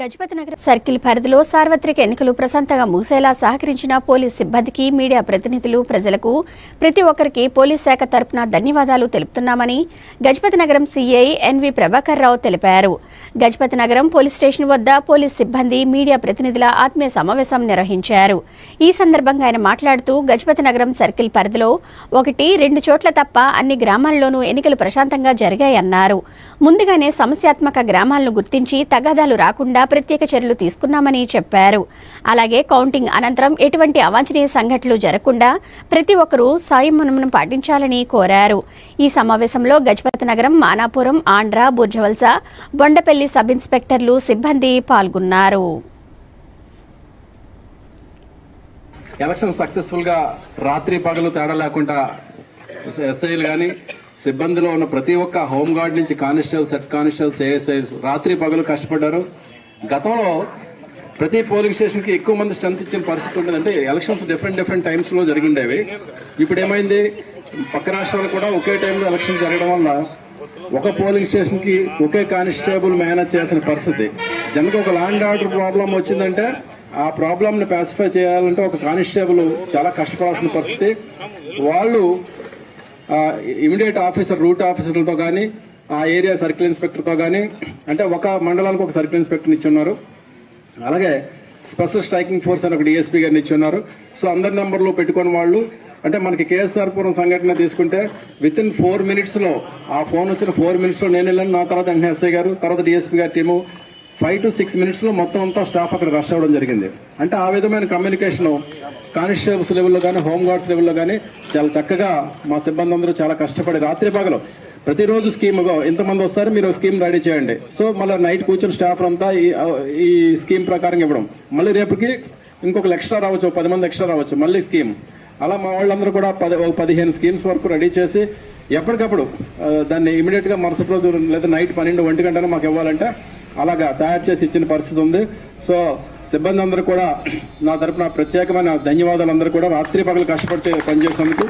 గజపతి నగరం సర్కిల్ పరిధిలో సార్వత్రిక ఎన్నికలు ప్రశాంతంగా ముగిసేలా సహకరించిన పోలీస్ సిబ్బందికి మీడియా ప్రతినిధులు ప్రజలకు ప్రతి ఒక్కరికి పోలీస్ శాఖ తరపున ధన్యవాదాలు తెలుపుతున్నామని గజపతి నగరం సీఐ ఎన్వి ప్రభాకర్ రావు తెలిపారు. గజపతి నగరం పోలీస్ స్టేషన్ వద్ద పోలీస్ సిబ్బంది మీడియా ప్రతినిధుల ఆత్మీయ సమావేశం నిర్వహించారు. ఈ సందర్భంగా ఆయన మాట్లాడుతూ గజపతి నగరం సర్కిల్ పరిధిలో ఒకటి రెండు చోట్ల తప్ప అన్ని గ్రామాల్లోనూ ఎన్నికలు ప్రశాంతంగా జరిగాయన్నారు. ముందుగానే సమస్యాత్మక గ్రామాలను గుర్తించి తగాదాలు రాకుండా ప్రత్యేక చర్యలు తీసుకున్నామని చెప్పారు. అలాగే కౌంటింగ్ అనంతరం ఎటువంటి అవాంఛనీయ సంఘటనలు జరగకుండా ప్రతి ఒక్కరూ సాయమనమును పాటించాలని కోరారు. ఈ సమావేశంలో గజపతి నగరం మానాపురం ఆంధ్ర బుర్జవల్స బొండపల్లి సబ్ ఇన్స్పెక్టర్లు సిబ్బంది పాల్గొన్నారు. ఎలక్షన్ సక్సెస్ఫుల్గా రాత్రి పగలు తేడా లేకుండా ఎస్ఐలు కానీ సిబ్బందిలో ఉన్న ప్రతి ఒక్క హోమ్ గార్డ్ నుంచి కానిస్టేబుల్ సెట్ కానిస్టేబుల్స్ ఏఎస్ఐస్ రాత్రి పగలు కష్టపడ్డారు. గతంలో ప్రతి పోలింగ్ స్టేషన్కి ఎక్కువ మంది స్ట్రెంత్ ఇచ్చిన పరిస్థితి ఉండేది అంటే ఎలక్షన్స్ డిఫరెంట్ డిఫరెంట్ టైమ్స్లో జరిగిండేవి ఇప్పుడు ఏమైంది? పక్క రాష్ట్రాలు కూడా ఒకే టైంలో ఎలక్షన్ జరగడం వల్ల ఒక పోలింగ్ స్టేషన్కి ఒకే కానిస్టేబుల్ మేనేజ్ చేసిన పరిస్థితి. జనకు ఒక ల్యాండ్ ఆర్డర్ ప్రాబ్లం వచ్చిందంటే ఆ ప్రాబ్లంని పాసిఫై చేయాలంటే ఒక కానిస్టేబుల్ చాలా కష్టపడాల్సిన పరిస్థితి. వాళ్ళు ఇమీడియట్ ఆఫీసర్ రూట్ ఆఫీసర్లతో కానీ ఆ ఏరియా సర్కిల్ ఇన్స్పెక్టర్తో కానీ అంటే ఒక మండలానికి ఒక సర్కిల్ ఇన్స్పెక్టర్ ఇచ్చి ఉన్నారు అలాగే స్పెషల్ స్ట్రైకింగ్ ఫోర్స్ అని ఒక డిఎస్పీ గారిని ఇచ్చి ఉన్నారు సో అందరి నెంబర్లు పెట్టుకుని వాళ్ళు అంటే మనకి కేఎస్ఆర్ పురం సంఘటన తీసుకుంటే విత్ ఇన్ ఫోర్ మినిట్స్లో ఆ ఫోన్ వచ్చిన ఫోర్ మినిట్స్లో నేను వెళ్ళాను నా తర్వాత వెంటనే ఎస్ఐ గారు తర్వాత డిఎస్పీ గారి టీము ఫైవ్ టు సిక్స్ మినిట్స్లో మొత్తం అంతా స్టాఫ్ అక్కడ రష్ అవ్వడం జరిగింది. అంటే ఆ విధమైన కమ్యూనికేషన్ కానిస్టేబుల్స్ లెవెల్లో కానీ హోమ్ గార్డ్స్ లెవెల్లో కానీ చాలా చక్కగా మా సిబ్బంది అందరూ చాలా కష్టపడి రాత్రి పగలు ప్రతిరోజు స్కీమ్ ఇంతమంది వస్తారు మీరు స్కీమ్ రెడీ చేయండి. సో మళ్ళీ నైట్ కూర్చొని స్టాఫ్ అంతా ఈ ఈ స్కీమ్ ప్రకారం ఇవ్వడం. మళ్ళీ రేపుకి ఇంకొక ఎక్స్ట్రా రావచ్చు పది మంది ఎక్స్ట్రా రావచ్చు మళ్ళీ స్కీమ్ అలా మా వాళ్ళందరూ కూడా పది ఒక పదిహేను స్కీమ్స్ వరకు రెడీ చేసి ఎప్పటికప్పుడు దాన్ని ఇమీడియట్గా మరుసటి రోజు లేదా నైట్ పన్నెండు ఒంటి గంటనే మాకు ఇవ్వాలంటే అలాగా తయారు చేసి ఇచ్చిన పరిస్థితి ఉంది. సో సిబ్బంది అందరూ కూడా నా తరపున ప్రత్యేకమైన ధన్యవాదాలు అందరూ కూడా. రాత్రి పగలు కష్టపడి పనిచేసినందుకు